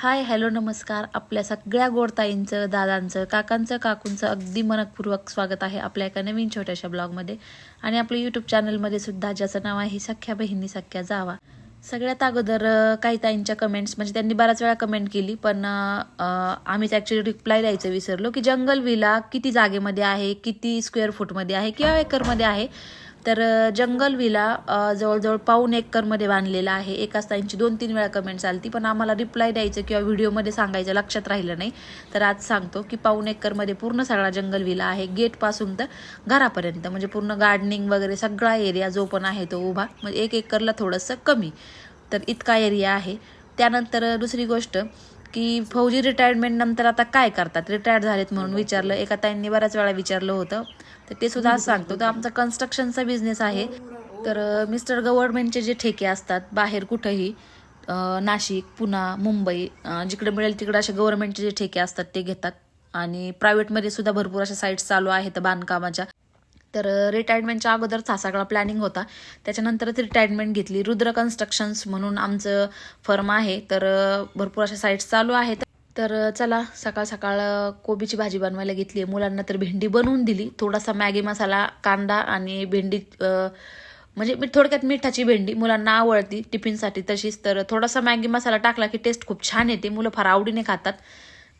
Hi hello नमस्कार. आपल्या सगळ्या गोडताईंचं दादांचं काकांचं काकूंचं अगदी मनपूर्वक स्वागत आहे आपल्या एका नवीन छोट्याशा ब्लॉगमध्ये. आणि आपल्या यूट्यूब चॅनलमध्ये सुद्धा ज्याचं नाव आहे सख्या बहिणी सख्या जावा. सगळ्यात अगोदर काही ताईंच्या कमेंट्स म्हणजे त्यांनी बऱ्याच वेळा कमेंट केली पण आम्हीच ॲक्च्युली रिप्लाय द्यायचं विसरलो की जंगल विला किती जागेमध्ये आहे किती स्क्वेअर फूटमध्ये आहे किंवा एकरमध्ये आहे. तर जंगल विला जवळजवळ पाऊन एकरमध्ये बांधलेला आहे. एकाच ताईंची दोन तीन वेळा कमेंट्स आली ती पण आम्हाला रिप्लाय द्यायचं किंवा व्हिडिओमध्ये सांगायचं लक्षात राहिलं नाही. तर आज सांगतो की पाऊन एकरमध्ये पूर्ण सगळा जंगल विला आहे. गेटपासून तर घरापर्यंत म्हणजे पूर्ण गार्डनिंग वगैरे सगळा एरिया जो पण आहे तो उभा म्हणजे एक एकरला थोडंसं कमी. तर इतका एरिया आहे. त्यानंतर दुसरी गोष्ट की फौजी रिटायरमेंट नंतर आता काय करतात? रिटायर झालेत म्हणून विचारलं. एका ताईंनी बऱ्याच वेळा विचारलं होतं. तर ते सुद्धा आज सांगतो. तर आमचा कन्स्ट्रक्शनचा बिझनेस आहे. तर मिस्टर गव्हर्नमेंटचे जे ठेके असतात बाहेर कुठंही नाशिक पुणा मुंबई जिकडे मिळेल तिकडे असे गव्हर्नमेंटचे जे ठेके असतात ते घेतात. आणि प्रायव्हेटमध्ये सुद्धा भरपूर अशा साईट्स चालू आहेत बांधकामाच्या. तर रिटायरमेंटच्या अगोदरच हा सगळा प्लॅनिंग होता. त्याच्यानंतरच रिटायरमेंट घेतली. रुद्र कन्स्ट्रक्शन्स म्हणून आमचं फर्म आहे. तर भरपूर अशा साईट्स चालू आहेत. तर चला सकाळ सकाळ कोबीची भाजी बनवायला घेतली आहे मुलांना तर भेंडी बनवून दिली. थोडासा मॅगी मसाला कांदा आणि भेंडी म्हणजे मी थोडक्यात मिठाची भेंडी मुलांना आवडती टिफिनसाठी तशीच. तर थोडासा मॅगी मसाला टाकला की टेस्ट खूप छान येते. मुलं फार आवडीने खातात.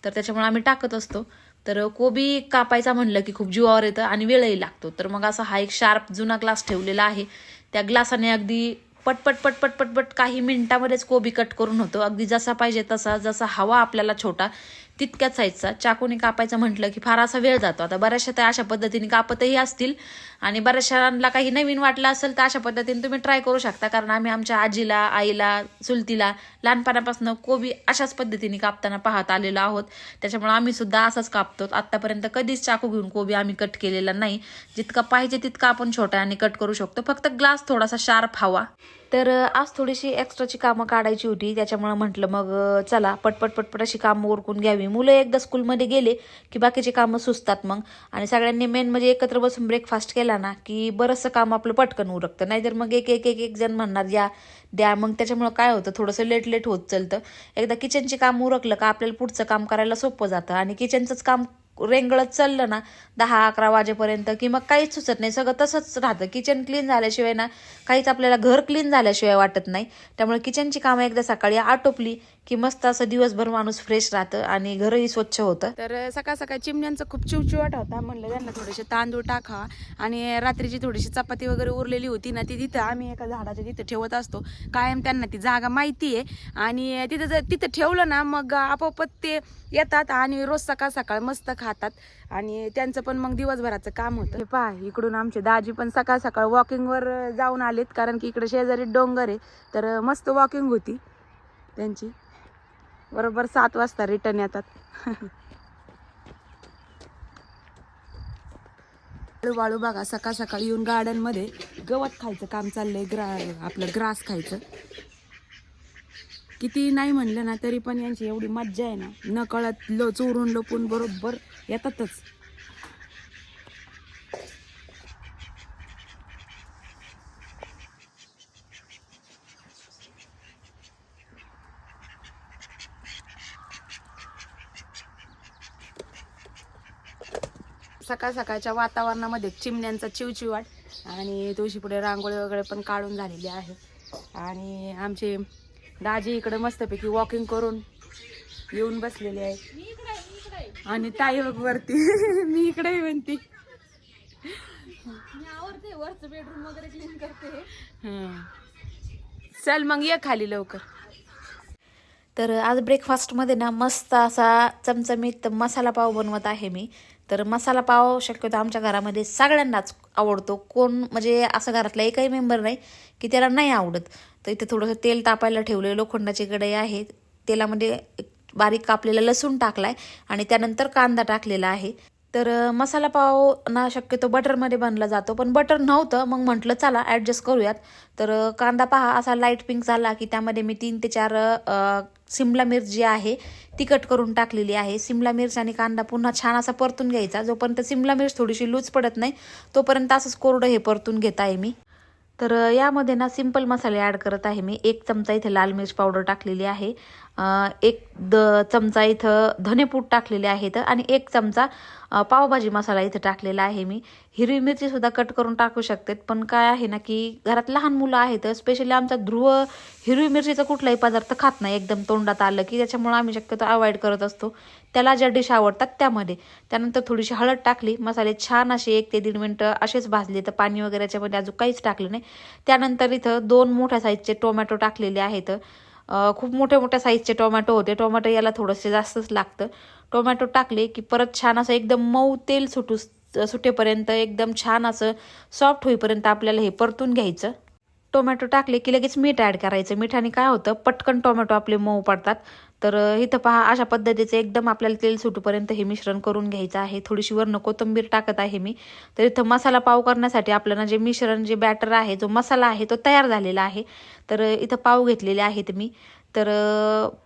तर त्याच्यामुळे आम्ही टाकत असतो. तर कोबी कापायचा म्हणलं की खूप जीवावर येतं आणि वेळही लागतो. तर मग असा हा एक शार्प जुना ग्लास ठेवलेला आहे. त्या ग्लासाने अगदी पटपट पटपट पटपट काही मिनिटामध्येच कोबी कट करून होतो. अगदी जसा पाहिजे तसा जसा हवा आपल्याला छोटा तितक्याच साईजचा. चाकूने कापायचं म्हटलं की फार असा वेळ जातो. आता बऱ्याचशा त्या अशा पद्धतीने कापतही असतील. आणि बऱ्याचशाला काही नवीन वाटलं असेल तर अशा पद्धतीने तुम्ही ट्राय करू शकता. कारण आम्ही आमच्या आजीला आईला चुलतीला लहानपणापासून कोबी अशाच पद्धतीने कापताना पाहत आलेलो आहोत. त्याच्यामुळे आम्ही सुद्धा असाच कापतो. आत्तापर्यंत कधीच चाकू घेऊन कोबी आम्ही कट केलेला नाही. जितका पाहिजे तितका आपण छोट्या आणि कट करू शकतो. फक्त ग्लास थोडासा शार्प हवा. तर आज थोडीशी एक्स्ट्राची कामं काढायची होती. त्याच्यामुळे म्हटलं मग चला पटपट पटपट अशी कामं उरकून घ्यावी. मुलं एकदा स्कूलमध्ये गेले की बाकीची कामं सुचतात मग. आणि सगळ्यांनी मेन म्हणजे एकत्र बसून ब्रेकफास्ट केला ना की बरंचसं काम आपलं पटकन उरकतं. नाहीतर मग एक एक एक एक जण म्हणणार या द्या. मग त्याच्यामुळं काय होतं थोडंसं लेट लेट होत चालतं. एकदा किचनची काम उरकलं का आपल्याला पुढचं काम करायला सोपं जातं. आणि किचनचंच काम रेंगळत चाललं ना दहा अकरा वाजेपर्यंत की मग काहीच सुचत नाही. सगळं तसंच राहतं. किचन क्लीन झाल्याशिवाय ना काहीच आपल्याला घर क्लीन झाल्याशिवाय वाटत नाही. त्यामुळे किचनची कामं एकदा सकाळी आटोपली की मस्त असं दिवसभर माणूस फ्रेश राहतं आणि घरही स्वच्छ होतं. तर सकाळ सकाळ चिमण्यांचा खूप चिवचिवाट होता. म्हणलं त्यांना थोडेसे तांदूळ टाका आणि रात्रीची थोडीशी चपाती वगैरे उरलेली होती ना ती तिथं आम्ही एका झाडाच्या तिथं ठेवत असतो. कायम त्यांना ती जागा माहिती आहे आणि तिथं जर तिथं ठेवलं ना मग आपोआपच ते येतात आणि रोज सकाळ सकाळ मस्त खा राहतात. आणि त्यांचं पण मग दिवसभराचं काम होतं. हे पहा इकडून आमचे दाजी पण सकाळ सकाळ वॉकिंगवर जाऊन आलेत. कारण की इकडे शेजारी डोंगर आहे. तर मस्त वॉकिंग होती त्यांची. बरोबर सात वाजता रिटर्न येतात. वाळू बघा सकाळ सकाळी येऊन गार्डनमध्ये गवत खायचं काम चाललंय ग्रा आपलं ग्रास खायचं. किती नाही म्हणलं ना तरी पण यांची एवढी मज्जा आहे ना. न कळत लो चोरून लपून बरोबर येतातच. सकाळ सकाळच्या वातावरणामध्ये चिमण्यांचा चिवचिवाट आणि तुळशीपुढे रांगोळी वगैरे पण काढून झालेली आहे. आणि आमचे दाजी इकडे मस्तपैकी वॉकिंग करून येऊन बसलेले आहेत. आणि ताई वरती. मी इकडे म्हणती. हं. चल मग ये खाली लवकर. तर आज ब्रेकफास्टमध्ये ना मस्त असा चमचमीत मसाला पाव बनवत आहे मी. तर मसाला पाव शक्यतो आमच्या घरामध्ये सगळ्यांनाच आवडतो. कोण म्हणजे असं घरातला एकही मेंबर नाही की त्याला नाही आवडत. तर इथे थोडंसं तेल तापायला ठेवलं लोखंडाची कढई आहे तेलामध्ये बारीक कापलेला लसूण टाकलाय आणि त्यानंतर कांदा टाकलेला आहे. तर मसाला पाव ना शक्यतो बटरमध्ये बनला जातो पण बटर नव्हतं. मग म्हटलं चला ॲडजस्ट करूयात. तर कांदा पहा असा लाइट पिंक झाला की त्यामध्ये मी तीन ते चार सिमला मिर्च जी आहे ती कट करून टाकलेली आहे. सिमला मिर्च आणि कांदा पुन्हा छान असा परतून घ्यायचा. जोपर्यंत सिमला मिर्च थोडीशी लूज पडत नाही तोपर्यंत असंच कोरडं हे परतून घेत आहे मी. तर यामध्ये ना सिंपल मसाले ॲड करत आहे मी. एक चमचा इथे लाल मिर्च पावडर टाकलेली आहे. एक द चमचा इथं धनेपूड टाकलेले आहेत आणि एक चमचा पावभाजी मसाला इथं टाकलेला आहे मी. हिरवी मिरची सुद्धा कट करून टाकू शकते पण काय आहे ना की घरात लहान मुलं आहेत स्पेशली आमचा ध्रुव हिरवी मिरचीचा कुठलाही पदार्थ खात नाही एकदम तोंडात आलं की त्याच्यामुळे आम्ही शक्यतो अवॉइड करत असतो. त्याला ज्या डिश आवडतात त्यामध्ये. त्यानंतर थोडीशी हळद टाकली मसाले छान असे एक ते दीड मिनटं असेच भाजले तर पाणी वगैरे याच्यामध्ये अजून काहीच टाकलं नाही. त्यानंतर इथं दोन मोठ्या साईजचे टोमॅटो टाकलेले आहेत. खूप मोठ्या मोठ्या साईजचे टोमॅटो होते. टोमॅटो याला थोडंसे जास्तच लागतं. टोमॅटो टाकले की परत छान असं एकदम मऊ तेल सुटू सुटेपर्यंत एकदम छान असं सॉफ्ट होईपर्यंत आपल्याला हे परतून घ्यायचं. टोमॅटो टाकले की लगेच मीठ ॲड करायचं. मिठाने काय होतं? पटकन टोमॅटो आपले मऊ पडतात. तर इथं पहा अशा पद्धतीचं एकदम आपल्याला तेल सुटूपर्यंत हे मिश्रण करून घ्यायचं आहे. थोडीशी वरनं कोथिंबीर टाकत आहे मी. तर इथं मसाला पाव करण्यासाठी आपल्याला जे मिश्रण जे बॅटर आहे जो मसाला आहे तो तयार झालेला आहे. तर इथं पाव घेतलेले आहेत मी. तर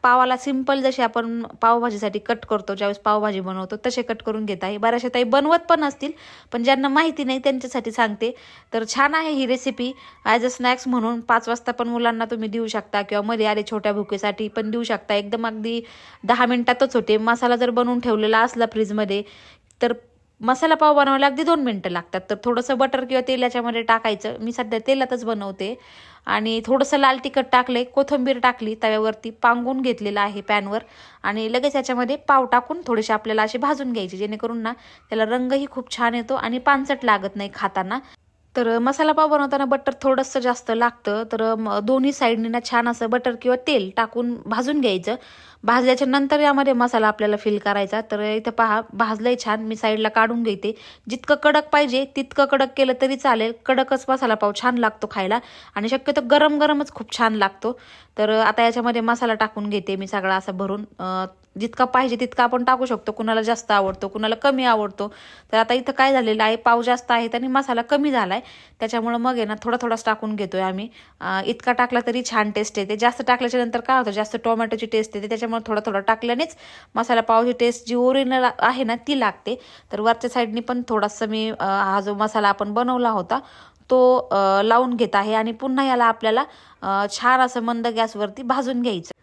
पावाला सिंपल जसे आपण पावभाजीसाठी कट करतो ज्यावेळेस पावभाजी बनवतो तसे कट करून घेत आहे. बऱ्याचशा ताई बनवत पण असतील पण ज्यांना माहिती नाही त्यांच्यासाठी सांगते. तर छान आहे ही रेसिपी ॲज अ स्नॅक्स म्हणून पाच वाजता पण मुलांना तुम्ही देऊ शकता किंवा मध्ये आले छोट्या भुकेसाठी पण देऊ शकता. एकदम अगदी दहा मिनिटातच होते. मसाला जर बनवून ठेवलेला असला फ्रीजमध्ये तर मसाला पाव बनवायला अगदी दोन मिनटं लागतात. तर थोडंसं बटर किंवा तेलाच्यामध्ये टाकायचं. मी सध्या तेलातच बनवते. आणि थोडंसं लाल तिखट टाकले कोथिंबीर टाकली तव्यावरती पांगून घेतलेलं आहे पॅनवर. आणि लगेच याच्यामध्ये पाव टाकून थोडेसे आपल्याला असे भाजून घ्यायचे जेणेकरून ना त्याला रंगही खूप छान येतो आणि पानसट लागत नाही खाताना. तर मसाला पाव बनवताना बटर थोडंसं जास्त लागतं. तर दोन्ही साईडनी ना छान असं बटर किंवा तेल टाकून भाजून घ्यायचं. भाजल्याच्या नंतर यामध्ये मसाला आपल्याला फिल करायचा. तर इथं पहा भाजलंय छान. मी साईडला काढून घेते. जितकं कडक पाहिजे तितकं कडक केलं तरी चालेल. कडकच मसाला पाव छान लागतो खायला. आणि शक्यतो गरम गरमच खूप छान लागतो. तर आता याच्यामध्ये मसाला टाकून घेते मी सगळा असा भरून. जितका पाहिजे तितका आपण टाकू शकतो. कुणाला जास्त आवडतो कुणाला कमी आवडतो. तर आता इथं काय झालेलं आहे? पाव जास्त आहेत आणि मसाला कमी झाला आहे त्याच्यामुळं मग आहे ना थोडा थोडाच टाकून घेतोय आम्ही. इतका टाकला तरी छान टेस्ट येते. जास्त टाकल्याच्या नंतर काय होतं? जास्त टोमॅटोची टेस्ट येते. त्याच्यामुळे थोडा थोडा टाकल्यानेच मसाला पावची टेस्ट जी ओरिजिनल आहे ना ती लागते. तर वरच्या साईडनी पण थोडासा मी हा जो मसाला आपण बनवला होता तो लावून घेत आहे. आणि पुन्हा याला आपल्याला छान असं मंद गॅसवरती भाजून घ्यायचं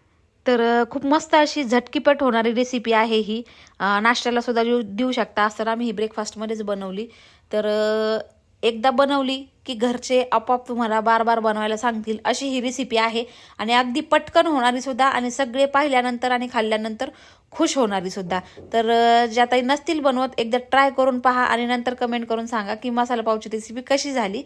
तर खूप मस्त अशी झटकीपट होणारी रेसिपी आहे ही. नाश्त्याला सुद्धा देऊ देऊ शकता असं आम्ही ही ब्रेकफास्टमध्येच बनवली. तर एकदा बनवली की घरचे आपोआप तुम्हाला बार बार बनवायला सांगतील. अशी ही रेसिपी आहे आणि अगदी पटकन होणारी सुद्धा आणि सगळे पाहिल्यानंतर आणि खाल्ल्यानंतर खुश होणारी सुद्धा. तर ज्या ताई नसतील बनवत एकदा ट्राय करून पहा आणि नंतर कमेंट करून सांगा की मसाला पावची रेसिपी कशी झाली.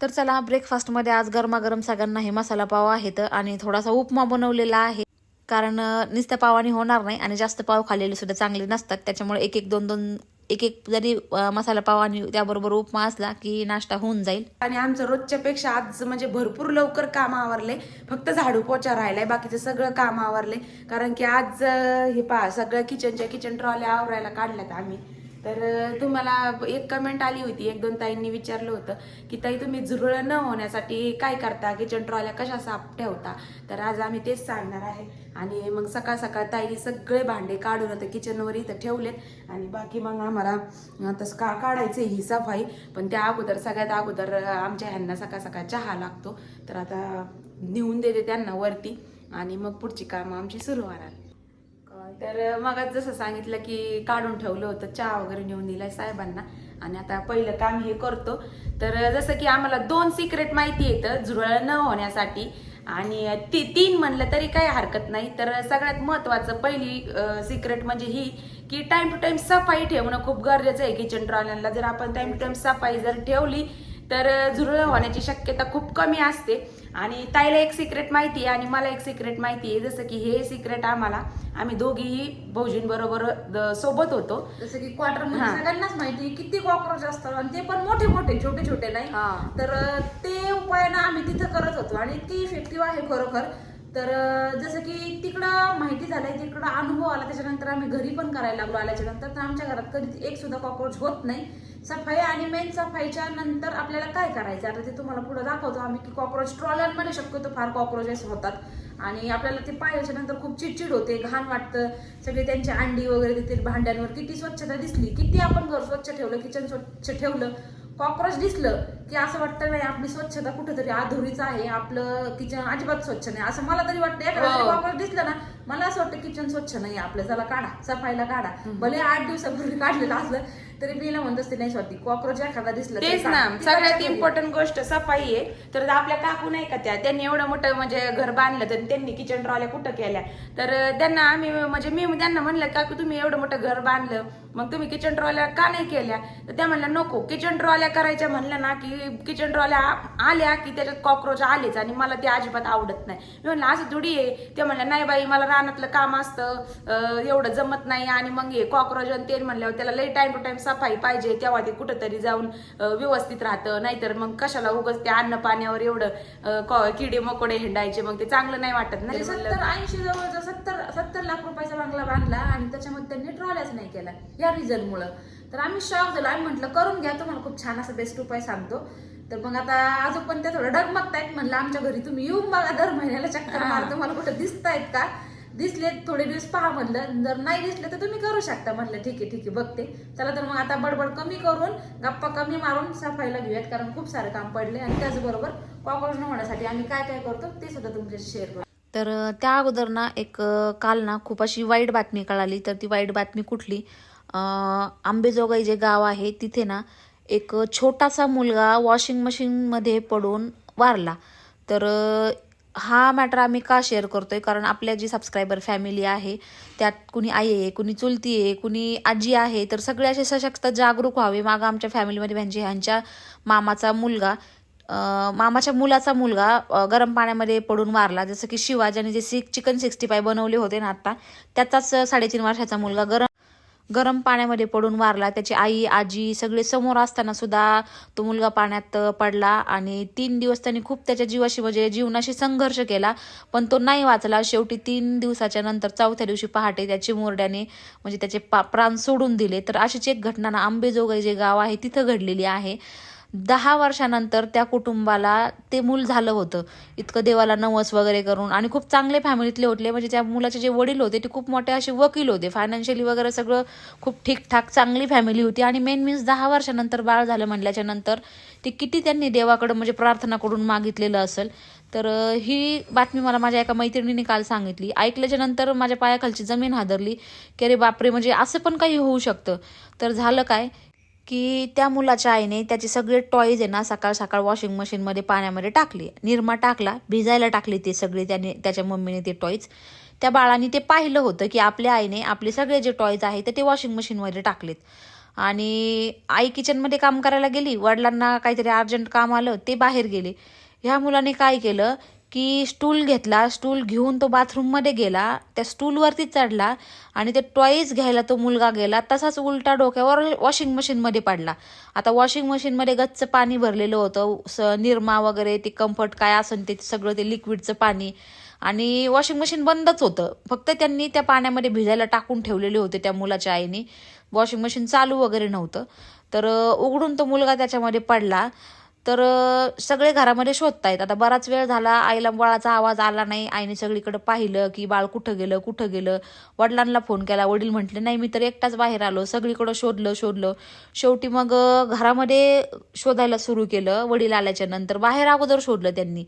तर चला ब्रेकफास्टमध्ये आज गरमागरम सगळ्यांना हे मसाला पाव आहेत आणि थोडासा उपमा बनवलेला आहे. कारण नुसत्या पावाने होणार नाही आणि जास्त पाव खाल्लेले सुद्धा चांगले नसतात. त्याच्यामुळे एक एक दोन दोन एक एक जरी मसाला पाव आणि त्याबरोबर उपमा असला की नाश्ता होऊन जाईल. आणि आमचं रोजच्या पेक्षा आज म्हणजे भरपूर लवकर काम आवरले. फक्त झाडू पोचा राहिलाय बाकीचं सगळं काम आवरले. कारण की आज हे पहा सगळं किचनच्या किचन ट्रॉल्या आवरायला काढल्यात आम्ही. तर तुम्हाला एक कमेंट आली होती एक दोन ताईंनी विचारलं होतं की ताई तुम्ही झुरळ न होण्यासाठी काय करता? किचन ट्रॉल्या कशा साफ ठेवता? तर आज आम्ही तेच सांगणार आहे. आणि मग सकाळ सकाळ ताईने सगळे भांडे काढून आता किचनवर इथं ठेवलेत. आणि बाकी मग आम्हाला तसं का काढायचं ही सफाई. पण त्या अगोदर सगळ्यात अगोदर आमच्या ह्यांना सकाळ सकाळ चहा लागतो. तर आता नेऊन देते त्यांना वरती. आणि मग पुढची कामं आमची सुरू होणार. तर मग जसं सांगितलं की काढून ठेवलं होतं चहा वगैरे नेऊन दिलाय साहेबांना. आणि आता पहिलं काम हे करतो. तर जसं की आम्हाला दोन सिक्रेट माहिती येतं झुरळ न होण्यासाठी. आणि ती तीन म्हणलं तरी काही हरकत नाही. तर सगळ्यात महत्वाचं पहिली सिक्रेट म्हणजे ही की टाइम टू टाइम सफाई ठेवणं खूप गरजेचं आहे. किचन ट्रॉल्यांना जर आपण टाइम टू टाइम सफाई जर ठेवली तर झुरळ होण्याची शक्यता खूप कमी असते. आणि ताईला एक सिक्रेट माहिती आहे आणि मला एक सिक्रेट माहिती आहे. जसं की हे सिक्रेट आम्हाला आम्ही दोघीही भाऊजींबरोबर सोबत होतो. जसं की क्वार्टरमध्ये. सगळ्यांनाच माहिती किती कॉक्रोच असतात आणि ते पण मोठे मोठे छोटे छोटे नाही. तर ते उपाय ना आम्ही तिथं करत होतो आणि ती इफेक्टिव्ह आहे खरोखर. तर जसं की तिकडं माहिती झालंय तिकडं अनुभव आला त्याच्यानंतर आम्ही घरी पण करायला लागलो आल्याच्यानंतर तर आमच्या घरात कधी एक सुद्धा कॉक्रोच होत नाही. सफाई आणि मेन सफाईच्या नंतर आपल्याला काय करायचं? आता ते तुम्हाला पुढे दाखवतो आम्ही की कॉक्रोच ट्रॉलरमध्ये शक्यतो फार कॉक्रोचेस होतात. आणि आपल्याला ते पाहिल्याच्या नंतर खूप चिडचिड होते घाण वाटतं. सगळे त्यांची अंडी वगैरे देतील भांड्यांवर किती स्वच्छता दिसली किती आपण घर स्वच्छ ठेवलं किचन स्वच्छ ठेवलं. कॉक्रोच दिसलं की असं वाटतं नाही आपली स्वच्छता कुठेतरी अधुरीच आहे आपलं किचन अजिबात स्वच्छ नाही असं मला तरी वाटतं एखादा हो. कॉक्रोच दिसलं ना मला असं वाटतं किचन स्वच्छ नाही आपलं. चला काढा सफाईला काढा. भले आठ दिवसापूर्वी काढलेलं असलं तरी मी म्हणत असते नाही स्वाती कॉक्रोच एखादा दिसला तेच. ना. सगळ्यात. इम्पॉर्टंट गोष्ट सफाई आहे. तर आपल्या काकू नाही का त्या? त्यांनी एवढं मोठं म्हणजे घर बांधलं तर त्यांनी किचन ट्रॉल्या कुठं केल्या? तर त्यांना आम्ही म्हणजे मी त्यांना म्हणलं काकू तुम्ही एवढं मोठं घर बांधलं मग तुम्ही किचन ट्रॉल्या का नाही केल्या? तर त्या म्हणल्या नको. किचन ट्रॉल्या करायच्या म्हणलं ना की किचन ट्रॉल्या आल्या की त्याच्यात कॉक्रोच आलेच आणि मला ते अजिबात आवडत नाही. मी म्हणलं असं थोडी आहे. ते म्हणलं नाही बाई मला रानातलं काम असतं एवढं जमत नाही आणि मग हे कॉक्रोच आणि ते म्हणल्यावर त्याला लई टाइम टू टाइम सफाई पाहिजे तेव्हा ते कुठंतरी जाऊन व्यवस्थित राहतं. नाहीतर मग कशाला उगच ते अन्न पाण्यावर एवढं किडे मकोडे हिंडायचे मग ते चांगलं नाही वाटत ना. म्हणजे. सत्तर ऐंशी जवळचा सत्तर सत्तर लाख रुपयाचा बंगला बांधला आणि त्याच्यामध्ये त्यांनी ट्रॉल्याच नाही केला या रिझन मुळे. तर आम्ही शॉक झालो. आम्ही म्हटलं करून घ्या तुम्हाला खूप छान असं बेस्ट उपाय सांगतो. तर मग आता अजून पण ते थोडं डगमगतायत म्हणलं आमच्या घरी तुम्ही येऊन बघा दर महिन्याला चक्कर मार तुम्हाला कुठं दिसतायत का? दिसले थोडे दिवस पहा म्हणलं. जर नाही दिसले तर तुम्ही करू शकता. म्हटलं ठीक आहे ठीक आहे बघते. चला तर मग आता बडबड कमी करून गप्पा कमी मारून सफाईला घेऊयात. कारण खूप सारं काम पडले आणि त्याचबरोबर कॉकरोच न होण्यासाठी आम्ही काय काय करतो ते सुद्धा तुमच्याशी शेअर करतो तर त्या अगोदर ना एक काल ना खूप अशी वाईट बातमी कळाली. तर ती वाईट बातमी कुठली? आंबेजोगाई जे गाव आहे तिथे ना एक छोटासा मुलगा वॉशिंग मशीनमध्ये पडून वारला. तर हा मॅटर आम्ही का शेअर करतोय? कारण आपल्या जी सबस्क्रायबर फॅमिली आहे त्यात कुणी आई आहे कुणी चुलती आहे कुणी आजी आहे तर सगळे असे सशक्त जागरूक व्हावे. मागं आमच्या फॅमिलीमध्ये म्हणजे ह्यांच्या मामाचा मुलगा मामाच्या मुलाचा मुलगा गरम पाण्यामध्ये पडून मारला जसं की शिवाजी आणि जे सिक चिकन सिक्स्टी फाय बनवले होते ना आत्ता त्याचाच साडेतीन वर्षाचा मुलगा गरम गरम पाण्यामध्ये पडून मारला त्याची आई आजी सगळे समोर असताना सुद्धा तो मुलगा पाण्यात पडला आणि तीन दिवस त्यांनी खूप त्याच्या जीवाशी म्हणजे जीवनाशी संघर्ष केला. पण तो नाही वाचला. शेवटी तीन दिवसाच्या नंतर चौथ्या दिवशी पहाटे त्या चिमुरड्याने म्हणजे त्याचे पा प्राण सोडून दिले. तर अशीच एक घटना ना आंबेजोगाई जे गाव आहे तिथं घडलेली आहे. दहा वर्षानंतर त्या कुटुंबाला ते मूल झालं होतं. इतकं देवाला नवस वगैरे करून आणि खूप चांगले फॅमिलीतले होते. म्हणजे त्या मुलाचे जे वडील होते ते खूप मोठे असे वकील होते. फायनान्शियली वगैरे सगळं खूप ठीकठाक चांगली फॅमिली होती. आणि मेन मीन्स दहा वर्षानंतर बाळ झालं म्हणल्याच्या नंतर ते किती त्यांनी देवाकडं म्हणजे प्रार्थना करून मागितलेलं असेल. तर ही बातमी मला माझ्या एका मैत्रिणीने काल सांगितली. ऐकल्याच्या नंतर माझ्या पायाखालची जमीन हादरली. की अरे बापरे म्हणजे असं पण काही होऊ शकतं. तर झालं काय? की त्या मुलाच्या आईने त्याचे सगळे टॉईज आहे ना सकाळ सकाळ वॉशिंग मशीनमध्ये पाण्यामध्ये टाकले. निरमा टाकला भिजायला टाकले ते सगळे त्याने त्याच्या मम्मीने ते टॉईज त्या बाळाने ते पाहिलं होतं की आपल्या आईने आपले सगळे जे टॉईज आहेत तर ते वॉशिंग मशीनमध्ये टाकलेत. आणि आई किचनमध्ये काम करायला गेली वडिलांना काहीतरी अर्जंट काम आलं ते बाहेर गेले. ह्या मुलाने काय केलं की स्टूल घेतला स्टूल घेऊन तो बाथरूममध्ये गेला त्या स्टूलवरती चढला आणि ते टॉईज घ्यायला तो मुलगा गेला तसाच उलटा डोक्यावर वॉशिंग मशीनमध्ये पडला. आता वॉशिंग मशीनमध्ये गच्च पाणी भरलेलं होतं स निरमा वगैरे ते कम्फर्ट काय असेल ते सगळं ते लिक्विडचं पाणी आणि वॉशिंग मशीन बंदच होतं. फक्त त्यांनी त्या पाण्यामध्ये भिजायला टाकून ठेवलेले होते त्या मुलाच्या आईने. वॉशिंग मशीन चालू वगैरे नव्हतं. तर उघडून तो मुलगा त्याच्यामध्ये पडला. तर सगळे घरामध्ये शोधतायत. आता बराच वेळ झाला आईला बाळाचा आवाज आला नाही. आईने सगळीकडे पाहिलं की बाळ कुठं गेलं कुठं गेलं. वडिलांना फोन केला. वडील म्हटले नाही मी तर एकटाच बाहेर आलो. सगळीकडं शोधलं शोधलं. शेवटी मग घरामध्ये शोधायला सुरू केलं. वडील आल्याच्यानंतर बाहेर अगोदर शोधलं त्यांनी.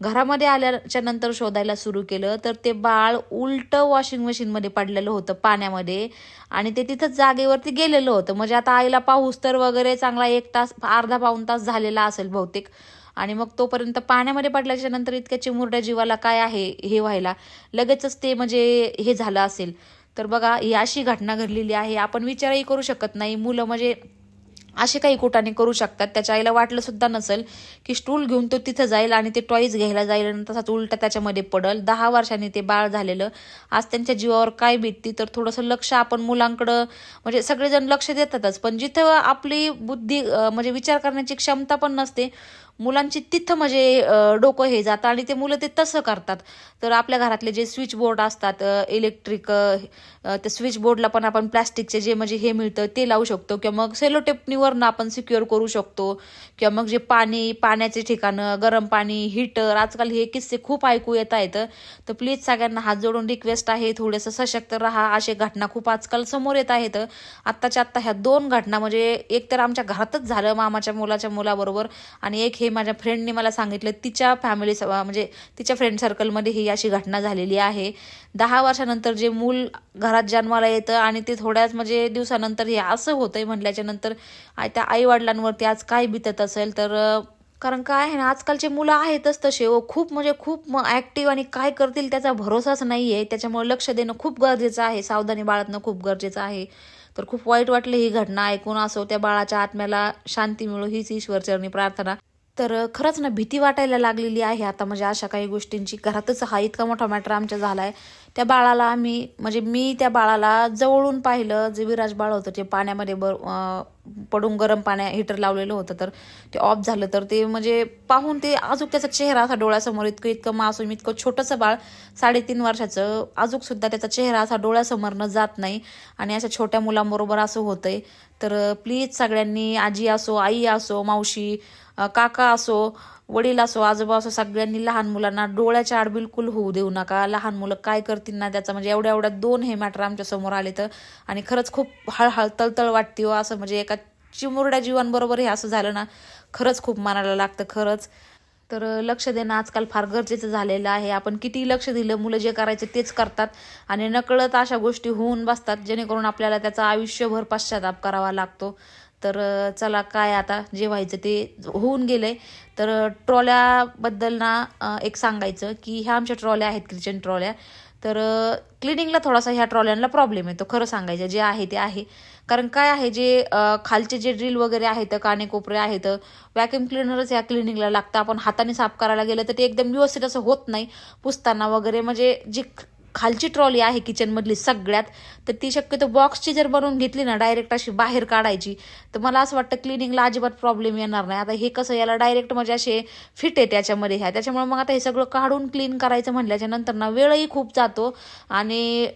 घरामध्ये आल्याच्यानंतर शोधायला सुरू केलं तर ते बाळ उलट वॉशिंग मशीनमध्ये पडलेलं होतं पाण्यामध्ये आणि ते तिथंच जागेवरती गेलेलं होतं. म्हणजे आता आईला पाऊस तर वगैरे चांगला एक तास अर्धा पाऊन तास झालेला असेल बहुतेक. आणि मग तोपर्यंत पाण्यामध्ये पडल्याच्या नंतर इतक्या चिमुरड्या जीवाला काय आहे हे व्हायला लगेचच ते म्हणजे हे झालं असेल. तर बघा ही अशी घटना घडलेली आहे. आपण विचारही करू शकत नाही. मुलं म्हणजे असे काही कुटाने करू शकतात. त्याच्या आईला वाटलं सुद्धा नसेल की स्टूल घेऊन तो तिथं जाईल आणि ते टॉईज घ्यायला जाईल आणि तसाच उलटा त्याच्यामध्ये पडल. दहा वर्षांनी ते बाळ झालेलं. आज त्यांच्या जीवावर काय बीतती? तर थोडंसं लक्ष आपण मुलांकडं म्हणजे सगळेजण लक्ष देतातच. पण जिथं आपली बुद्धी म्हणजे विचार करण्याची क्षमता पण नसते मुलांची तिथं म्हणजे डोकं हे जातं आणि ते मुलं ते तसं करतात. तर आपल्या घरातले जे स्विच बोर्ड असतात इलेक्ट्रिक त्या स्विच बोर्डला पण आपण प्लास्टिकचे जे म्हणजे हे मिळतं ते लावू शकतो. किंवा मग सेलोटेपनीवरनं आपण सिक्युअर करू शकतो. किंवा मग जे पाणी पाण्याचे ठिकाणं गरम पाणी हिटर आजकाल हे किस्से खूप ऐकू येत आहेत. तर प्लीज सगळ्यांना हात जोडून रिक्वेस्ट आहे थोडंसं सशक्त राहा. असे घटना खूप आजकाल समोर येत आहेत. आत्ताच्या आत्ता ह्या दोन घटना म्हणजे एक तर आमच्या घरातच झालं मामाच्या मुलाच्या मुलाबरोबर आणि एक हे माझ्या फ्रेंडने मला सांगितलं तिच्या फॅमिली म्हणजे तिच्या फ्रेंड सर्कलमध्ये ही अशी घटना झालेली आहे. दहा वर्षानंतर जे मूल घरात जन्माला येतं आणि ते थोड्याच म्हणजे दिवसानंतर हे असं होतंय म्हटल्याच्या नंतर त्या आईवडिलांवरती आज काय बितत असेल तर कारण काय आहे ना आजकालचे मुलं आहेतच तसे व खूप म्हणजे खूप ॲक्टिव्ह आणि काय करतील त्याचा भरोसाच नाही आहे त्याच्यामुळे लक्ष देणं खूप गरजेचं आहे. सावधानी बाळगणं खूप गरजेचं आहे. तर खूप वाईट वाटलं ही घटना ऐकून असो त्या बाळाच्या आत्म्याला शांती मिळो हीच ईश्वरचरणी प्रार्थना. तर खरंच ना भीती वाटायला लागलेली आहे आता. म्हणजे अशा काही गोष्टींची घरातच हा इतका मोठा मॅटर आमच्या झाला आहे त्या बाळाला आम्ही म्हणजे मी त्या बाळाला जवळून पाहिलं. जे विराज बाळ होतं ते पाण्यामध्ये बर पडून गरम पाण्या हिटर लावलेलं होतं. तर ते ऑफ झालं. तर ते म्हणजे पाहून ते अजून त्याचा चेहरा असा डोळ्यासमोर इतकं इतकं मासूम इतकं छोटंसं बाळ साडेतीन वर्षाचं अजून सुद्धा त्याचा चेहरा असा डोळ्यासमोरनं जात नाही. आणि अशा छोट्या मुलांबरोबर असं होतंय. तर प्लीज सगळ्यांनी आजी असो आई असो मावशी काका असो वडील असो आजोबा असो सगळ्यांनी लहान मुलांना डोळ्याच्या आड बिलकुल होऊ देऊ नका. लहान मुलं काय करतील ना त्याचं? म्हणजे एवढ्या एवढ्या दोन हे मॅटर आमच्यासमोर आले तर. आणि खरंच खूप हळहळ तळतळ वाटते हो असं. म्हणजे एका चिमुरड्या जीवांबरोबर हे असं झालं ना खरंच खूप मनाला लागतं खरंच. तर लक्ष देणं आजकाल फार गरजेचं झालेलं आहे. आपण किती लक्ष दिलं मुलं जे करायचे तेच करतात. आणि नकळत अशा गोष्टी होऊन बसतात जेणेकरून आपल्याला त्याचा आयुष्यभर पश्चाताप करावा लागतो. तर चला काय आता जे व्हायचं ते होऊन गेलंय. तर ट्रॉल्याबद्दल ना एक सांगायचं की ह्या आमच्या ट्रॉल्या आहेत किचन ट्रॉल्या. तर क्लिनिंगला थोडासा ह्या ट्रॉल्यांना प्रॉब्लेम येतो खरं सांगायचं जे आहे ते आहे. कारण काय आहे जे खालचे जे ड्रिल वगैरे आहेत कानेकोपरे आहेत व्हॅक्युम क्लिनरच ह्या क्लिनिंगला लागतं. आपण हाताने साफ करायला गेलं तर ते एकदम व्यवस्थित असं होत नाही. पुसताना वगैरे म्हणजे जे खालची ट्रॉली आहे किचनमधली सगळ्यात तर ती शक्यतो बॉक्सची जर बनवून घेतली ना डायरेक्ट अशी बाहेर काढायची तर मला असं वाटतं क्लिनिंगला अजिबात प्रॉब्लेम येणार नाही. आता हे कसं याला डायरेक्ट म्हणजे असे फिट आहे त्याच्यामध्ये ह्या. त्याच्यामुळे मग आता हे सगळं काढून क्लीन करायचं म्हटल्याच्या नंतर ना वेळही खूप जातो आणि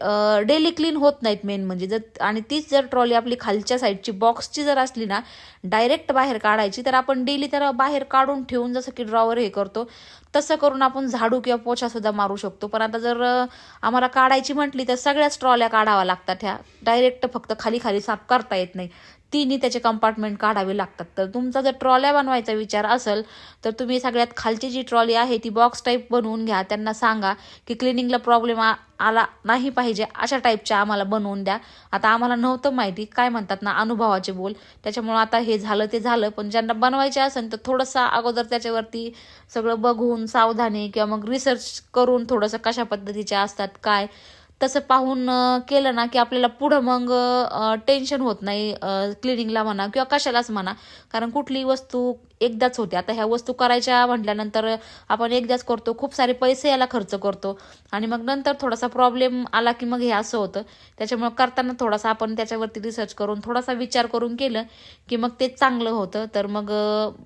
डेली क्लीन होत नाहीत मेन म्हणजे. जर आणि तीच जर ट्रॉली आपली खालच्या साईडची बॉक्सची जर असली ना डायरेक्ट बाहेर काढायची तर आपण डेली तर बाहेर काढून ठेवून जसं की ड्रॉवर हे करतो तसं करून आपण झाडू किंवा पोछा सुद्धा मारू शकतो. पण आता जर आम्हाला काढायची म्हटली तर सगळ्याच ट्रॉल्या काढाव्या लागतात ह्या. डायरेक्ट फक्त खाली खाली साफ करता येत नाही. तिन्ही त्याचे कंपार्टमेंट काढावे लागतात. तर तुमचा जर ट्रॉल्या बनवायचा विचार असेल तर तुम्ही सगळ्यात खालची जी ट्रॉली आहे ती बॉक्स टाईप बनवून घ्या. त्यांना सांगा की क्लिनिंगला प्रॉब्लेम आला नाही पाहिजे अशा टाईपच्या आम्हाला बनवून द्या. आता आम्हाला नव्हतं माहिती काय म्हणतात ना अनुभवाचे बोल. त्याच्यामुळं आता हे झालं ते झालं पण ज्यांना बनवायचे असेल तर थोडंसं अगोदर त्याच्यावरती सगळं बघून सावधानी किंवा मग रिसर्च करून थोडंसं कशा पद्धतीचे असतात काय तसं पाहून केलं ना की आपल्याला पुढं मग टेन्शन होत नाही क्लिनिंगला म्हणा किंवा कशालाच म्हणा. कारण कुठलीही वस्तू एकदाच होते. आता ह्या वस्तू करायच्या म्हटल्यानंतर आपण एकदाच करतो. खूप सारे पैसे याला खर्च करतो. आणि मग नंतर थोडासा प्रॉब्लेम आला की मग हे असं होतं. त्याच्यामुळं करताना थोडासा आपण त्याच्यावरती रिसर्च करून थोडासा विचार करून केलं की मग ते चांगलं होतं. तर मग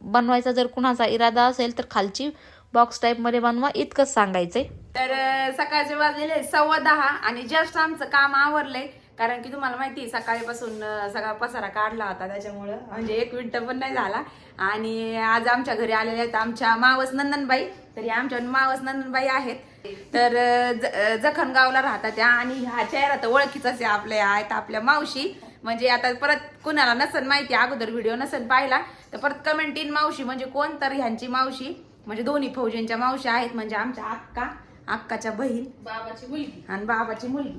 बनवायचा जर कुणाचा इरादा असेल तर खालची बॉक्स टाईपमध्ये बनवा. इतकंच सांगायचं आहे तर सकाळचे वाजलेले सव्वा दहा आणि जस्ट आमचं काम आवरलंय. कारण की तुम्हाला माहिती आहे, सकाळीपासून सगळा पसारा काढला होता त्याच्यामुळं. म्हणजे एक मिनिट पण नाही झाला. आणि आज आमच्या घरी आलेल्या आहेत आमच्या मावस नंदनबाई. तरी आमच्या मावस नंदनबाई आहेत. तर ज- जखणगावला राहतात त्या आणि ह्या चेहरा तर ओळखीचाच आपल्या आहेत आपल्या मावशी. म्हणजे आता परत कुणाला नसन माहिती अगोदर व्हिडिओ नसन पाहिला. तर परत कमेंट इन मावशी म्हणजे कोण तर ह्यांची मावशी. म्हणजे दोन्ही फौजींच्या मावशी आहेत म्हणजे आमच्या अक्का. अक्काच्या बहीण बाबाची मुलगी. आणि बाबाची मुलगी.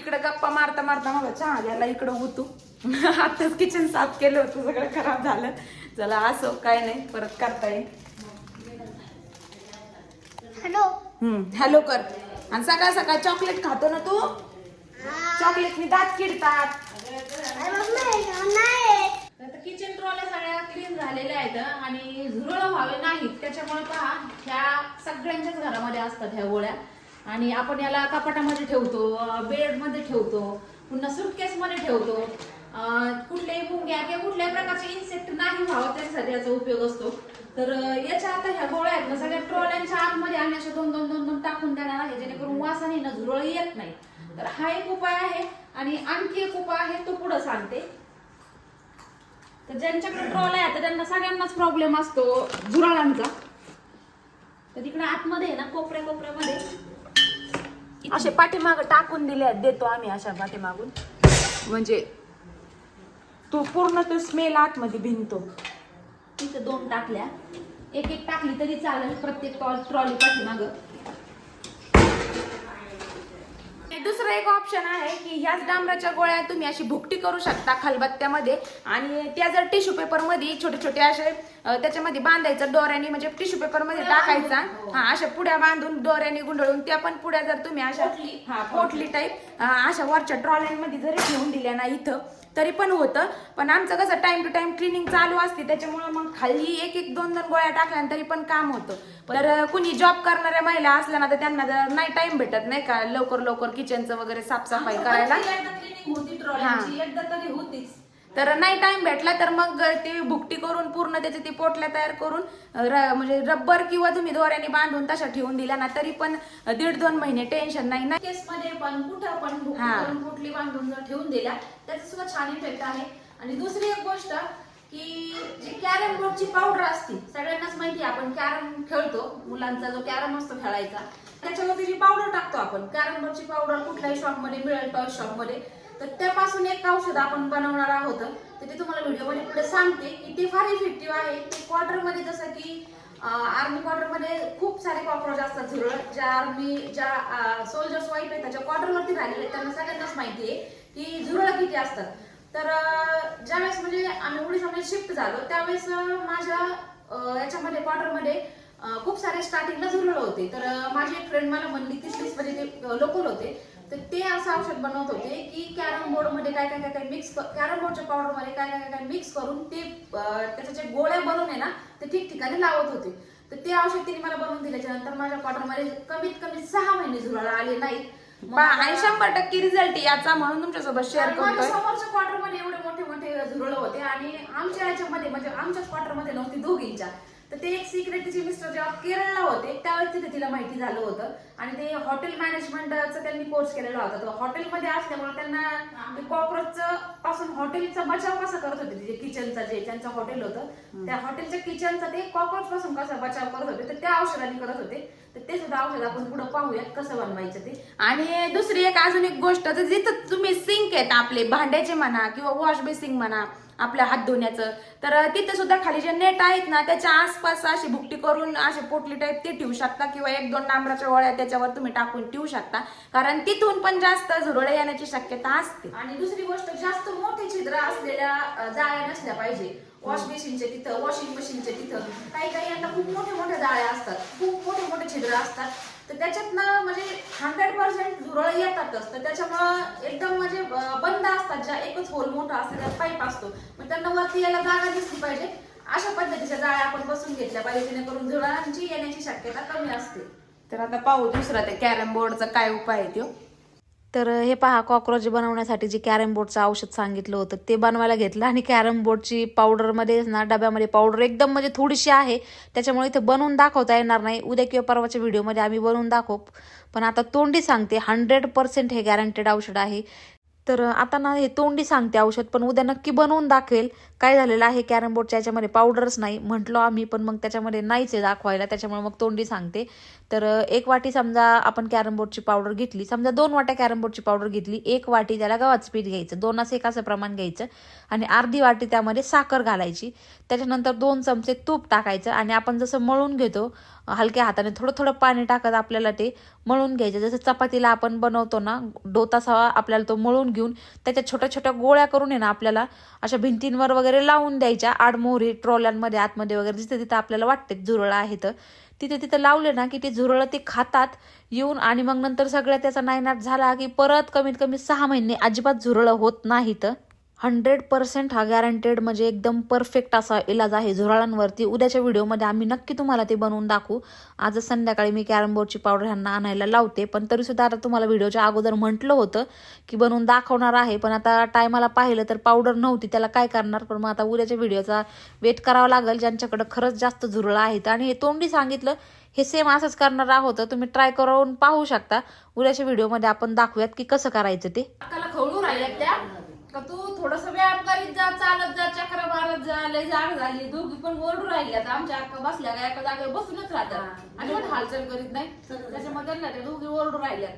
इकडे गप्पा मारता मारता मला चहा घ्यायला इकडं होतो. आताच किचन साफ केलं होतं सगळं खराब झालं. चला असो काय नाही परत करता येईल. हॅलो. हम्म हॅलो कर. आणि सकाळ सकाळ चॉकलेट खातो ना तू? चॉकलेटनी दात किडतात. ट्रॉल्या सगळ्या क्लीन झालेल्या आहेत आणि झुरळ व्हावे नाहीत. त्याच्यामुळे पहा ह्या सगळ्यांच्याच घरामध्ये असतात ह्या गोळ्या आणि आपण याला कपाटामध्ये ठेवतो बेडमध्ये ठेवतो पुन्हा सुटकेसमध्ये ठेवतो. कुठल्याही मुंग्या किंवा कुठल्याही प्रकारचे इन्सेक्ट नाही व्हावं त्याच्यासाठी याचा उपयोग असतो. तर याच्या आता ह्या गोळ्या आहेत ना सगळ्या ट्रॉल्यांच्या आतमध्ये आम्ही अशा दोन दोन दोन दोन टाकून देणार आहे जेणेकरून वासाने ना झुरळ येत नाही. तर हा एक उपाय आहे आणि आणखी एक उपाय आहे तो पुढे सांगते. तर ज्यांच्याकडे ट्रॉल आहे तर त्यांना सगळ्यांनाच प्रॉब्लेम असतो झुरळांचा तर तिकडे आतमध्ये आहे ना कोपऱ्या कोपऱ्यामध्ये. असे पाठीमाग टाकून दिले देतो आम्ही अशा पाठीमागून. म्हणजे तो पूर्ण तो स्मेल आतमध्ये भिनतो. तिथे दोन टाकल्या. एक एक टाकली तरी चालेल प्रत्येक ट्रॉली पाठीमागं. दुसरं एक ऑप्शन आहे की ह्याच डांबराच्या गोळ्या तुम्ही अशी भुकटी करू शकता खलबत्त्यामध्ये. आणि त्या जर टिश्यू पेपरमध्ये छोटे छोटे असे त्याच्यामध्ये बांधायचं दोऱ्याने म्हणजे टिश्यू पेपरमध्ये टाकायचा. हा. अशा पुड्या बांधून दोऱ्याने गुंडळून त्या पण पुड्या जर तुम्ही अशा हा पोटली टाईप अशा वरच्या ट्रॉल्यांमध्ये जरी ठेवून दिल्या ना इथं तरी पण होतं. पण आमचं कसं टाइम टू टाइम क्लिनिंग चालू असते त्याच्यामुळे मग खाली एक एक दोन दोन गोळ्या टाकल्या तरी पण काम होतं. तर कुणी जॉब करणाऱ्या महिला असल्या ना तर त्यांना जर नाही टाइम भेटत नाही का? लवकर लवकर किचनचं वगैरे साफसफाई करायला. होती होतीच. तर नाही टाइम भेटला तर मग ते भुकटी करून पूर्ण त्याचे ते पोटल्या तयार करून म्हणजे रब्बर किंवा तुम्ही दोऱ्याने बांधून तशा ठेवून दिल्या ना तरी पण दीड दोन महिने टेन्शन नाही ना केस मध्ये पण कुठं पण. करून कुठली बांधून जर ठेवून दिल्या त्याचा सुद्धा छान इफेक्ट आहे आणि दुसरी एक गोष्ट की जी कॅरम बोर्डची पावडर असते सगळ्यांनाच माहिती आपण कॅरम खेळतो मुलांचा जो कॅरम असतो खेळायचा त्याच्यावरती जी पावडर टाकतो आपण कॅरम बोर्डची पावडर कुठल्याही शॉपमध्ये मिळेल टॉय शॉपमध्ये तर त्यापासून एक औषध आपण बनवणार आहोत. तर ते तुम्हाला व्हिडिओमध्ये पुढे सांगते की ते फार इफेक्टिव्ह आहे. ते क्वार्टरमध्ये जसं की आर्मी क्वार्टरमध्ये खूप सारे कॉक्रोच असतात झुरळ ज्या आर्मी ज्या सोल्जर्स वाईफ आहेत त्याच्या क्वार्टरवरती राहिलेले आहेत, त्यांना सगळ्यांनाच माहिती आहे की झुरळ किती असतात. तर ज्यावेळेस म्हणजे आम्ही ओडिशामध्ये शिफ्ट झालो त्यावेळेस माझ्या याच्यामध्ये क्वार्टरमध्ये खूप सारे स्टार्टिंगला झुरळ होते. तर माझी एक फ्रेंड मला म्हणली तीस तीस म्हणजे ते लोकल होते. तर ते असं औषध बनवत होते की कॅरम बोर्डमध्ये काय काय काय काय मिक्स कॅरम बोर्डच्या पावडरमध्ये काय काय काय मिक्स करून ते अं, त्याच्या जे गोळ्या बनवून आहे ना ते ठिकठिकाणी लावत होते. तर ते औषध तिने मला बनवून दिल्याच्या नंतर माझ्या क्वार्टरमध्ये कमीत कमी सहा महिने झुरळ आले नाही. पहा, आणि शंभर टक्के रिझल्ट याचा म्हणून तुमच्यासोबत शेअर करतोय. समोरच्या क्वार्टरमध्ये एवढे मोठे मोठे झुरळ होते आणि आमच्या याच्यामध्ये म्हणजे आमच्याच क्वार्टरमध्ये नव्हती दोघींच्या. तर ते एक सिक्रेट तिचे मिस्टर जेव्हा केरळला होते त्यावेळेस तिथे तिला माहिती झालं होतं. आणि ते हॉटेल मॅनेजमेंटचा त्यांनी कोर्स केलेला होता. तर हॉटेलमध्ये असल्यामुळे त्यांना कॉक्रोचचं पासून हॉटेलचा बचाव कसा करत होते तिचे किचनचा जे त्यांचं हॉटेल होतं त्या हॉटेलच्या किचनचा ते कॉक्रोच पासून कसा बचाव करत होते तर त्या औषधाने करत होते. तर ते सुद्धा औषध आपण पुढे पाहूयात कसं बनवायचं ते. आणि दुसरी एक अजून एक गोष्ट तर जिथं तुम्ही सिंक आहेत आपले भांड्याचे म्हणा किंवा वॉश बेसिंग म्हणा आपल्या हात धुण्याचं. तर तिथे सुद्धा खाली जे नेट आहेत ना त्याच्या आसपास अशी भुकटी करून असे पोटली टाईप ते ठेवू शकता किंवा एक दोन डांबराच्या वळ्या त्याच्यावर तुम्ही टाकून ठेवू शकता. कारण तिथून पण जास्त झुरळे येण्याची शक्यता असते. आणि दुसरी गोष्ट जास्त मोठे छिद्र असलेल्या जाळ्या नसल्या पाहिजे. वॉश बेसिनच्या तिथं वॉशिंग मशीनच्या तिथं. काही काही यांना खूप मोठे मोठे जाळ्या असतात. खूप मोठे मोठे छिद्र असतात. तर त्याच्यातनं म्हणजे हंड्रेड पर्सेंट झुरळ येतातच. तर त्याच्यामुळं एकदम म्हणजे बंद असतात ज्या एकच होल मोठा असतो त्यात पाईप असतो. मग त्यांना वरती यायला जागा दिसली पाहिजे. अशा पद्धतीच्या जाळ्या आपण बसून घेतल्या पाहिजे जेणेकरून झुरळांची येण्याची शक्यता कमी असते. तर आता पाहू दुसरा ते कॅरम बोर्डचा काय उपाय आहे तो तर हे पहा कॉक्रोच बनवण्यासाठी जे कॅरम बोर्डचं औषध सांगितलं होतं ते बनवायला घेतलं. आणि कॅरम बोर्डची पावडरमध्ये ना डब्यामध्ये पावडर एकदम म्हणजे थोडीशी आहे. त्याच्यामुळे इथे बनवून दाखवता येणार नाही. उद्या किंवा परवाच्या व्हिडिओमध्ये आम्ही बनवून दाखवू. पण आता तोंडी सांगते हंड्रेड पर्सेंट हे गॅरंटेड औषध आहे. तर आता ना हे तोंडी सांगते औषध पण उद्या नक्की बनवून दाखवेल. काय झालेलं आहे कॅरम बोर्डच्या याच्यामध्ये पावडरच नाही. म्हटलो आम्ही पण मग त्याच्यामध्ये नाहीच आहे दाखवायला. त्याच्यामुळे मग तोंडी सांगते. तर एक वाटी समजा आपण कॅरम बोर्डची पावडर घेतली समजा दोन वाट्या कॅरमबोर्डची पावडर घेतली एक वाटी त्याला गव्हाचं पीठ घ्यायचं दोन असं एक असं प्रमाण घ्यायचं आणि अर्धी वाटी त्यामध्ये साखर घालायची. त्याच्यानंतर दोन चमचे तूप टाकायचं आणि आपण जसं मळून घेतो हलक्या हाताने थोडं थोडं पाणी टाकत आपल्याला ते मळून घ्यायचं. जसं चपातीला आपण बनवतो ना डो तसा आपल्याला तो मळून घेऊन त्याच्या छोट्या छोट्या गोळ्या करून आहे ना आपल्याला अशा भिंतींवर वगैरे लावून द्यायच्या. आडमोहरी ट्रॉल्यांमध्ये आतमध्ये वगैरे जिथे तिथं आपल्याला वाटते झुरळ आहे तर. तिथे तिथं लावले ना की ते झुरळं ते खातात येऊन आणि मग नंतर सगळ्या त्याचा नायनाट झाला की परत कमीत कमी सहा महिने अजिबात झुरळं होत नाहीत हंड्रेड पर्सेंट हा गॅरंटेड म्हणजे एकदम परफेक्ट असा इलाज आहे झुरळांवरती. उद्याच्या व्हिडिओमध्ये आम्ही नक्की तुम्हाला ते बनवून दाखवू. आजच संध्याकाळी मी कॅरम बोर्डची पावडर ह्यांना आणायला लावते. पण तरीसुद्धा आता तुम्हाला व्हिडिओच्या अगोदर म्हटलं होतं की बनवून दाखवणार आहे. पण आता टायमाला पाहिलं तर पावडर नव्हती. त्याला काय करणार? पण मग आता उद्याच्या व्हिडिओचा वेट करावा लागेल. ज्यांच्याकडं खरंच जास्त झुरळं आहेत. आणि हे तोंडी सांगितलं हे सेम असंच करणार आहोत. तुम्ही ट्राय करून पाहू शकता. उद्याच्या व्हिडिओमध्ये आपण दाखवूयात की कसं करायचं ते. खवळू राहिल्या त्या. का तू थोडस व्यायाम करीत जा चालत जा चक्र मारत जा लय जाग झाली. दोघी पण ओरडू राहिल्यात आता आमच्या अक्का बसल्या का एका जागेवर बसूनच राहतात. आणि पण हालचाल करीत नाही? त्याच्यामध्ये त्यांना त्या दोघी ओरडू राहिल्यात.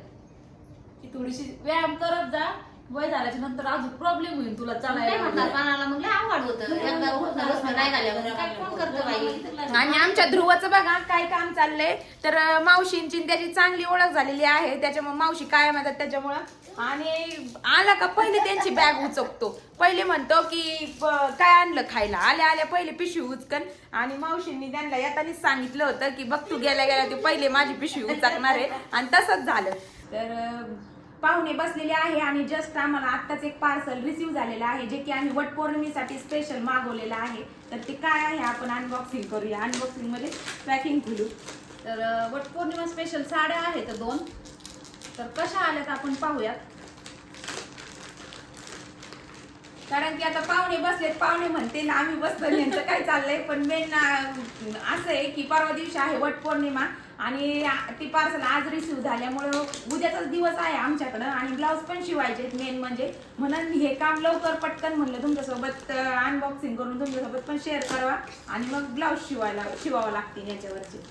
की थोडीशी व्यायाम करत जा वय झाल्याच्यानंतर अजून प्रॉब्लेम होईल तुला काय चालायला म्हणणार कानाला मग लय आवड होतं. एकदा उठणं बसणं नाही झाल्यावर. काय कोण करतं बाई? आणि आमच्या ध्रुवाचं बघा काय काम चाललंय. तर अं, मावशींची आणि त्याची चांगली ओळख झालेली आहे. त्याच्यामुळे मावशी कायम येतात त्याच्यामुळं. आणि आला का पहिले त्यांची बॅग उचकतो. पहिले म्हणतो की प- काय आणलं खायला? आल्या आल्या पहिले पिशवी उचकन. आणि मावशींनी त्यांना येतानीच सांगितलं होतं की बघ तू गेल्या गेल्या ते पहिले माझी पिशवी उचकणार आहे. आणि तसंच झालं. तर अं, पाहुणे बसलेले आहे आणि जस्ट आम्हाला आत्ताच एक पार्सल रिसीव झालेलं आहे जे की आम्ही वटपौर्णिमेसाठी स्पेशल मागवलेलं आहे. तर ते काय आहे? आपण अनबॉक्सिंग करूया. अनबॉक्सिंगमध्ये पॅकिंग खुलू. तर वटपौर्णिमा स्पेशल साड्या आहेत दोन. तर कशा आल्यात आपण पाहूयात. कारण की आता पाहुणे बसलेत. पाहुणे म्हणते ना आम्ही बसतो यांचं काय चाललंय? पण मेन असं आहे की परवा दिवशी आहे वटपौर्णिमा आणि ती पार्सल आज रिसीव झाल्यामुळं उद्याचाच दिवस आहे आमच्याकडं आणि ब्लाऊज पण शिवायचे मेन म्हणजे. म्हणून हे काम लवकर पटकन म्हणलं तुमच्यासोबत अनबॉक्सिंग करून तुमच्यासोबत पण शेअर करावा. आणि मग ब्लाऊज शिवायला शिवावं लागतील याच्यावरचे.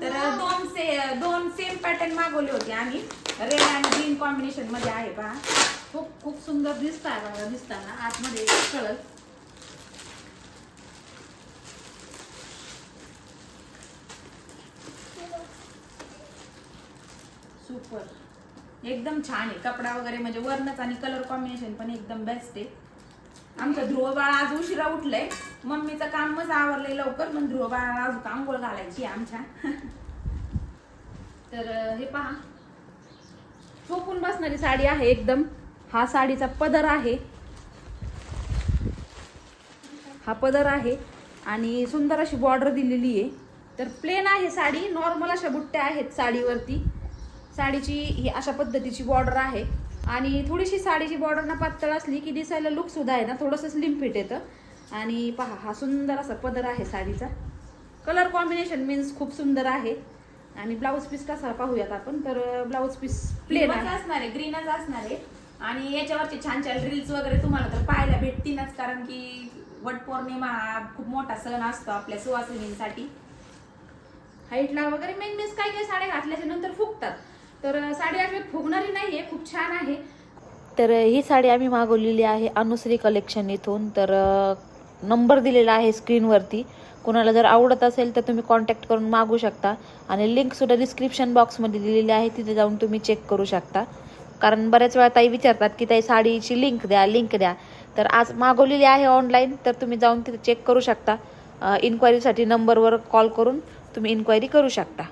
तर दोन से दोन सेम पॅटर्न मागवले होते आम्ही. रेड आणि ग्रीन कॉम्बिनेशनमध्ये आहे पहा. खूप खूप सुंदर दिसता दिसताना. आतमध्ये कळत सुपर एकदम छान आहे. कपडा वगैरे म्हणजे वर्णच आणि कलर कॉम्बिनेशन पण एकदम बेस्ट आहे. आमचं ध्रुव बाळ आज उशिरा उठलंय. मम्मीचं काम आवरलंय लवकर पण ध्रुव बाळाला अजून आंघोळ घालायची आहे आमच्या. तर हे पहा. झोपून बसणारी साडी आहे एकदम. हा साडीचा पदर आहे. हा पदर आहे आणि सुंदर अशी बॉर्डर दिलेली आहे. तर प्लेन आहे साडी. नॉर्मल अशा बुट्ट्या आहेत साडीवरती. साडीची ही अशा पद्धतीची बॉर्डर आहे. आणि थोडीशी साडीची बॉर्डर ना पातळ असली की दिसायला लुक सुद्धा आहे ना थोडंसं स्लिम फिट येतं. आणि पहा हा सुंदर असा पदर आहे साडीचा. कलर कॉम्बिनेशन मीन्स खूप सुंदर आहे. आणि ब्लाऊज पीस कसा पाहूयात आपण? तर ब्लाऊज पीस प्लेन असणार आहे ग्रीनच असणार आहे. आणि याच्यावरचे छान छान रील्स वगैरे तुम्हाला तर पाहायला भेटतीलच कारण की वटपौर्णिमा हा खूप मोठा सण असतो आपल्या सुवासिनींसाठी हाईटला वगैरे मेन मीन्स काय काय साड्या घातल्याच्या नंतर फुगतात. तर साडी अजिबात फुगणारी नाहीये खूप छान आहे. तर ही साडी आम्ही मागवलेली आहे अनुसरी कलेक्शन इथून. तर नंबर दिलेला आहे स्क्रीनवरती. कुणाला जर आवडत असेल तर तुम्ही कॉन्टॅक्ट करून मागू शकता. आणि लिंकसुद्धा डिस्क्रिप्शन बॉक्समध्ये दिलेली आहे. तिथे जाऊन तुम्ही चेक करू शकता. कारण बऱ्याच वेळा ताई विचारतात की ताई साडीची लिंक द्या लिंक द्या. तर आज मागवलेली आहे ऑनलाईन तर तुम्ही जाऊन तिथे चेक करू शकता. इन्क्वायरीसाठी नंबरवर कॉल करून तुम्ही इन्क्वायरी करू शकता.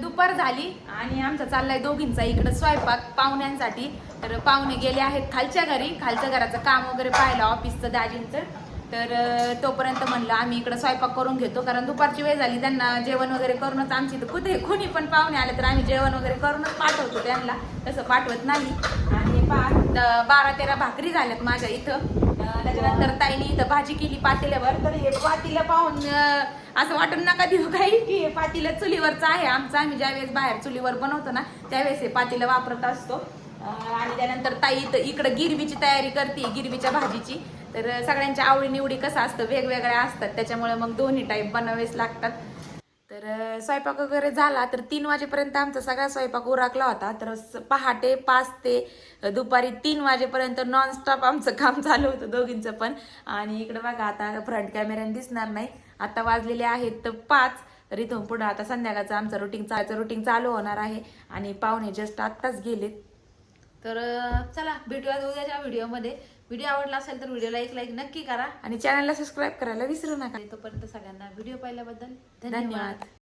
दुपार झाली आणि आमचा चाललाय दोघींचा इकडं स्वयंपाक पाहुण्यांसाठी. तर पाहुणे गेले आहेत खालच्या घरी. खालच्या घराचं काम वगैरे पाहिलं ऑफिसचं दाजींचं. तर तोपर्यंत म्हणलं आम्ही इकडं स्वयंपाक करून घेतो. कारण दुपारची वेळ झाली त्यांना जेवण वगैरे करूनच आमची तर कुठे कोणी पण पाहुणे आले तर आम्ही जेवण वगैरे करूनच पाठवतो त्यांना. तसं पाठवत नाही. आणि पा बारा तेरा भाकरी झाल्यात माझ्या इथं. त्याच्यानंतर ताईने इथं भाजी केली पातेल्यावर. तर हे पातीला पाहून असं वाटून नका देऊ काही की हे पातीला चुलीवरचं आहे. आमचं आम्ही ज्यावेळेस बाहेर चुलीवर बनवतो ना त्यावेळेस हे पातीला वापरत असतो. आणि त्यानंतर ताई इथं इकडं गिरवीची तयारी करते गिरवीच्या भाजीची. तर सगळ्यांच्या आवडीनिवडी कसं असतं वेगवेगळ्या असतात. त्याच्यामुळे मग दोन्ही टाईप बनावेच लागतात. तर स्वयंपाक वगैरे झाला तर तीन वाजेपर्यंत आमचा सगळा स्वयंपाक उरकला होता. तर पहाटे पाच ते दुपारी तीन वाजेपर्यंत नॉनस्टॉप आमचं काम चालू होतं दोघींचं पण. आणि इकडं बघा आता फ्रंट कॅमेऱ्याने दिसणार नाही. आता वाजलेले आहेत तर पाच. तर इथून पुढं आता संध्याकाळचं आमचं रुटीन चालचं रुटीन चालू होणार आहे. आणि पाहुणे जस्ट आत्ताच गेलेत. तर चला भेटूया उद्याच्या व्हिडिओमध्ये व्हिडिओ आवडला असेल तर व्हिडिओला एक लाईक नक्की करा. आणि चॅनलला सबस्क्राईब करायला विसरू नका. तोपर्यंत सगळ्यांना व्हिडिओ पाहिल्याबद्दल धन्यवाद. धन्यवाद.